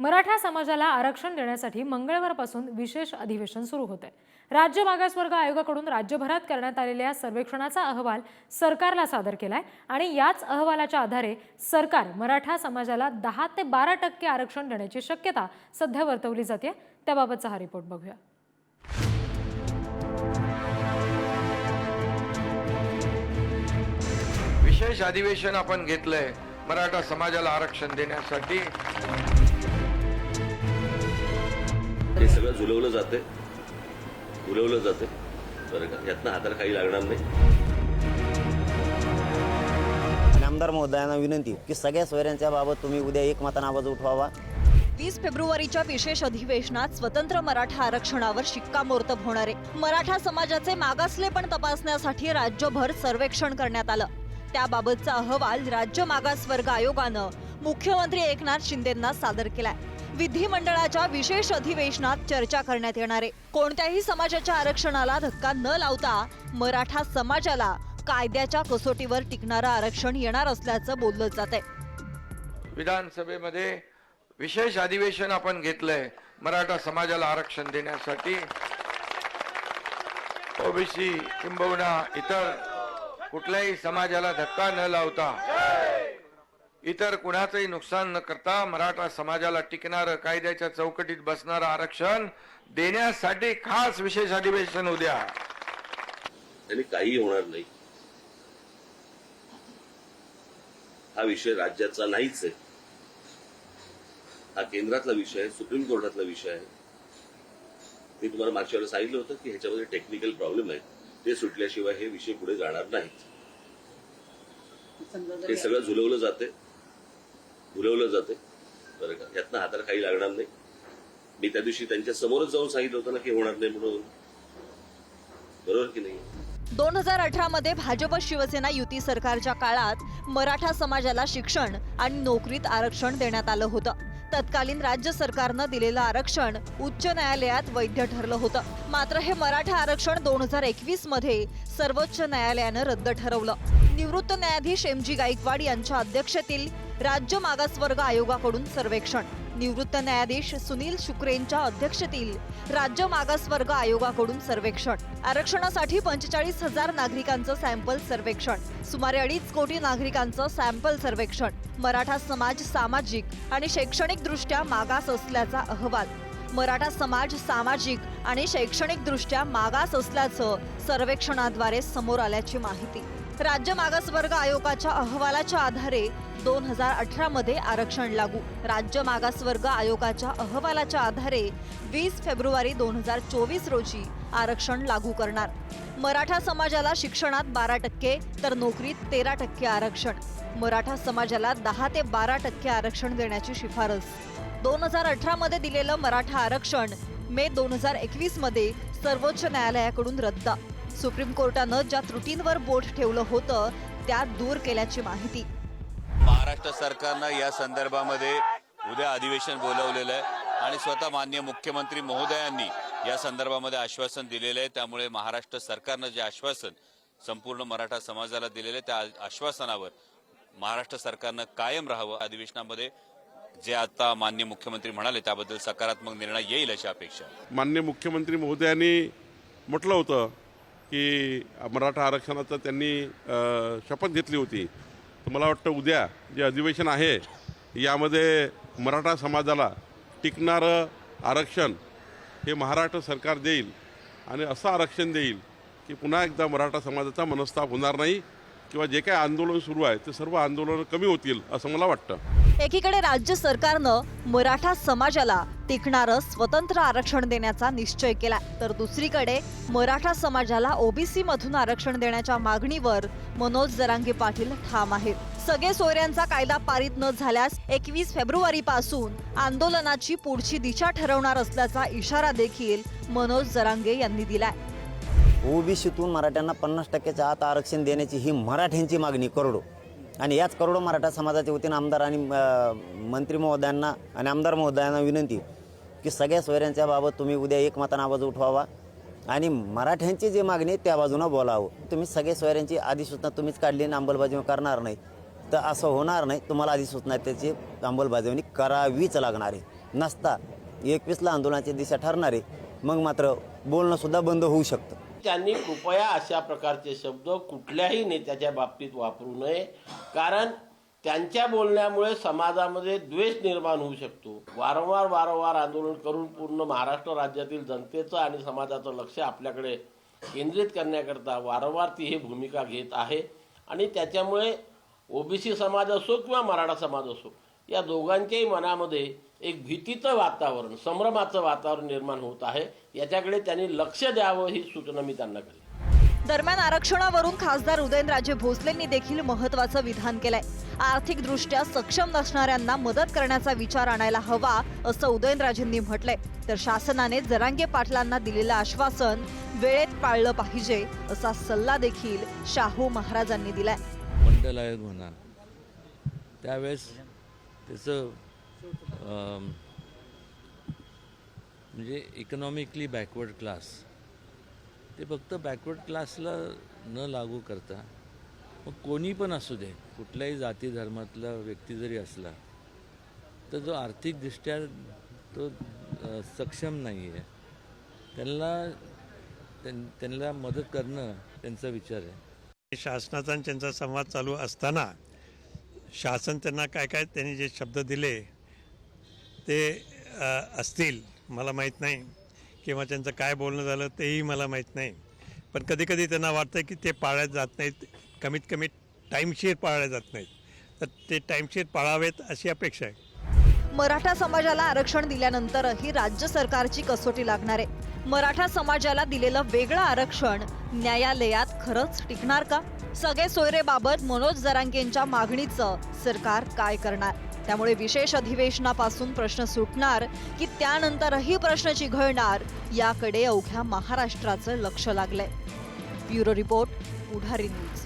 मराठा समाजाला आरक्षण देण्यासाठी मंगळवारपासून विशेष अधिवेशन सुरू होते. राज्य मागासवर्ग आयोगाकडून राज्यभरात करण्यात आलेल्या सर्वेक्षणाचा अहवाल सरकारला सादर केलाय आणि याच अहवालाच्या आधारे सरकार मराठा समाजाला दहा ते बारा टक्के आरक्षण देण्याची शक्यता सध्या वर्तवली जाते. त्याबाबतचा हा रिपोर्ट बघूया. विशेष अधिवेशन आपण घेतलंय मराठा समाजाला आरक्षण देण्यासाठी. हे सगळं झुलवलं जाते झुलवलं जाते बरं का? यातनं हाताला काही लागणार नाही. आमदार महोदयांना विनंती की सगळ्या सोयऱ्यांच्या बाबत तुम्ही उद्या एकमतानं आवाज उठवावा. वीस फेब्रुवारीच्या विशेष अधिवेशनात स्वतंत्र मराठा आरक्षणावर शिक्कामोर्तब होणार आहे. मराठा समाजाचे मागासलेपण तपासण्यासाठी राज्यभर सर्वेक्षण करण्यात आलं. त्याबाबतचा अहवाल राज्य मागासवर्ग आयोगानं मुख्यमंत्री एकनाथ शिंदेंना सादर केलाय. विधिमंडळाच्या विशेष अधिवेशनात चर्चा करण्यात येणार आहे. कोणत्याही समाजाच्या आरक्षणाला धक्का न लावता मराठा समाजाला कायद्याच्या कसोटीवर टिकणारं आरक्षण येणार असल्याचं बोललं जात आहे. विधानसभेमध्ये विशेष अधिवेशन आपण घेतलंय मराठा समाजाला आरक्षण देण्यासाठी. ओबीसी किंबहुना इतर कुठल्याही समाजाला धक्का न लावता इतर कुणाचंही नुकसान न करता मराठा समाजाला टिकणारं कायद्याच्या चौकटीत बसणारं आरक्षण देण्यासाठी खास विशेष अधिवेशन उद्या. त्यांनी काही होणार नाही. हा विषय राज्याचा नाहीच आहे. हा केंद्रातला विषय आहे सुप्रीम कोर्टातला विषय आहे. मी तुम्हाला मागच्या वेळेला सांगितलं होतं की ह्याच्यामध्ये टेक्निकल प्रॉब्लेम आहे. ते सुटल्याशिवाय हे विषय पुढे जाणार नाहीत. हे सगळं झुलवलं जाते झुलवलं जाते बरं का? यातनं हाताला काही लागणार नाही. मी त्या दिवशी त्यांच्या समोरच जाऊन सांगितलं होतं ना की होणार नाही म्हणून. बरोबर की नाही? दोन हजार अठरा मध्ये भाजप शिवसेना युती सरकारच्या काळात मराठा समाजाला शिक्षण आणि नोकरीत आरक्षण देण्यात आलं होतं. तत्कालीन राज्य सरकारनं दिलेलं आरक्षण उच्च न्यायालयात वैध ठरलं होतं. मात्र हे मराठा आरक्षण दोन हजार एकवीसमध्ये सर्वोच्च न्यायालयानं रद्द ठरवलं. निवृत्त न्यायाधीश एम जी गायकवाड यांच्या अध्यक्षतेतील राज्य मागासवर्ग आयोगाकडून सर्वेक्षण. निवृत्त न्यायाधीश सुनील शुक्रेंच्या अध्यक्षतेतील राज्य मागासवर्ग आयोगाकडून सर्वेक्षण. आरक्षणासाठी पंचेचाळीस हजार नागरिकांचं सॅम्पल सर्वेक्षण. सुमारे अडीच कोटी नागरिकांचं सॅम्पल सर्वेक्षण. मराठा समाज सामाजिक आणि शैक्षणिक दृष्ट्या मागास असल्याचा अहवाल. मराठा समाज सामाजिक आणि शैक्षणिक दृष्ट्या मागास असल्याचं सर्वेक्षणाद्वारे समोर आल्याची माहिती. राज्य मागासवर्ग आयोगाच्या अहवालाच्या आधारे दोन हजार अठरामध्ये आरक्षण लागू. राज्य मागासवर्ग आयोगाच्या अहवालाच्या आधारे वीस फेब्रुवारी दोन हजार चोवीस रोजी आरक्षण लागू करणार. मराठा समाजाला शिक्षणात बारा टक्के तर नोकरीत तेरा टक्के आरक्षण. मराठा समाजाला दहा ते बारा टक्के आरक्षण देण्याची शिफारस. दोन हजार अठरामध्ये दिलेलं मराठा आरक्षण मे दोन हजार एकवीसमध्ये सर्वोच्च न्यायालयाकडून रद्द. सुप्रीम कोर्टानं ज्या त्रुटींवर बोट ठेवलं होतं त्या दूर केल्याची माहिती. महाराष्ट्र सरकारनं या संदर्भामध्ये उद्या अधिवेशन बोलवलेलं आहे आणि स्वतः मान्य मुख्यमंत्री महोदयांनी या संदर्भामध्ये आश्वासन दिलेलं आहे. त्यामुळे महाराष्ट्र सरकारनं जे आश्वासन संपूर्ण मराठा समाजाला दिलेलं आहे त्या आश्वासनावर महाराष्ट्र सरकारनं कायम राहावं. अधिवेशनामध्ये जे आता मान्य मुख्यमंत्री म्हणाले त्याबद्दल सकारात्मक निर्णय येईल अशी अपेक्षा आहे. मान्य मुख्यमंत्री महोदयांनी म्हटलं होतं की मराठा आरक्षणाचं त्यांनी शपथ घेतली होती. तर मला वाटतं उद्या जे अधिवेशन आहे यामध्ये मराठा समाजाला टिकणारं आरक्षण हे महाराष्ट्र सरकार देईल आणि असं आरक्षण देईल की पुन्हा एकदा मराठा समाजाचा मनस्ताप होणार नाही किंवा जे काही आंदोलन सुरू आहे ते सर्व आंदोलनं कमी होतील असं मला वाटतं. एकीकडे राज्य सरकारनं मराठा समाजाला टिकणारं स्वतंत्र आरक्षण देण्याचा निश्चय केला. तर दुसरीकडे मराठा समाजाला ओबीसी मधून आरक्षण देण्याच्या मागणीवर मनोज जरांगे पाटील ठाम आहेत. सगळे सोयऱ्यांचा कायदा पारित न झाल्यास एकवीस फेब्रुवारी पासून आंदोलनाची पुढची दिशा ठरवणार असल्याचा इशारा देखील मनोज जरांगे यांनी दिलाय. ओबीसीतून मराठ्यांना पन्नास टक्क्याच्या आत आरक्षण देण्याची ही मराठ्यांची मागणी करोडो. आणि याच करोडो मराठा समाजाच्या वतीनं आमदार आणि मंत्री महोदयांना आणि आमदार महोदयांना विनंती की सगळ्या सोयऱ्यांच्या बाबत तुम्ही उद्या एकमतानं आवाज उठवावा आणि मराठ्यांची जी मागणी आहे त्या बाजूनं बोलावं. तुम्ही सगळ्या सोयऱ्यांची अधिसूचना तुम्हीच काढली आणि अंमलबजावणी करणार नाही. तर असं होणार नाही. तुम्हाला अधिसूचना त्याची अंमलबजावणी करावीच लागणार आहे. नसता एकवीसला आंदोलनाची दिशा ठरणारे मग मात्र बोलणंसुद्धा बंद होऊ शकतं. त्यांनी कृपया अशा प्रकारचे शब्द कुठल्याही नेत्याच्या बाबतीत वापरू नये. कारण त्यांच्या बोलण्यामुळे समाजामध्ये द्वेष निर्माण होऊ शकतो. वारंवार वारंवार आंदोलन करून पूर्ण महाराष्ट्र राज्यातील जनतेचं आणि समाजाचं लक्ष आपल्याकडे केंद्रित करण्याकरता वारंवार ती ही भूमिका घेत आहे. आणि त्याच्यामुळे ओबीसी समाज असो किंवा मराठा समाज असो या दोघांच्याही मनामध्ये एक भीतीचं वातावरण संभ्रमाचं वातावरण निर्माण होत आहे. याच्याकडे त्यांनी लक्ष द्यावं ही सूचना मी त्यांना केली. दरम्यान आरक्षणावरून खासदार उदयनराजे भोसलेंनी देखील महत्वाचं विधान केलंय. आर्थिकदृष्ट्या सक्षम नसणाऱ्यांना मदत करण्याचा विचार आणायला हवा असं उदयनराजेंनी म्हटलंय. तर शासनाने जरांगे पाटलांना दिलेलं आश्वासन वेळेत पाळलं पाहिजे असा सल्ला देखील शाहू महाराजांनी दिलाय. मंडल आयोग म्हणा. त्यावेळेस त्याचं म्हणजे इकॉनॉमिकली बॅकवर्ड क्लास ते फक्त बॅकवर्ड क्लासला न लागू करता मग कोणी पण असू दे कुठल्याही जाती धर्मातला व्यक्ती जरी असला तर जो आर्थिकदृष्ट्या तो सक्षम नाही आहे त्यांना त्यां- त्यांना मदत करणं त्यांचा विचार आहे. शासनाचा आणि त्यांचा संवाद चालू असताना शासन त्यांना काय काय त्यांनी जे शब्द दिले ते असतील मला माहीत नाही. किंवा त्यांचं काय बोलणं झालं तेही मला माहीत नाही. पण कधीकधी त्यांना वाटतं की ते पाळल्या जात नाहीत. कमीत कमी टाईमशीर पाळल्या जात नाहीत. तर ते टाईमशीर पाळावेत अशी अपेक्षा आहे. मराठा समाजाला आरक्षण दिल्यानंतरही राज्य सरकारची कसोटी लागणार. आहे मराठा समाजाला दिलेलं वेगळं आरक्षण न्यायालयात खरंच टिकणार का? सगळे सोयरेबाबत मनोज जरांगेंच्या मागणीचं सरकार काय करणार? त्यामुळे विशेष अधिवेशनापासून प्रश्न सुटणार की त्यानंतरही प्रश्न चिघळणार याकडे अवघ्या महाराष्ट्राचं लक्ष लागलंय. Bureau report Pudhari news.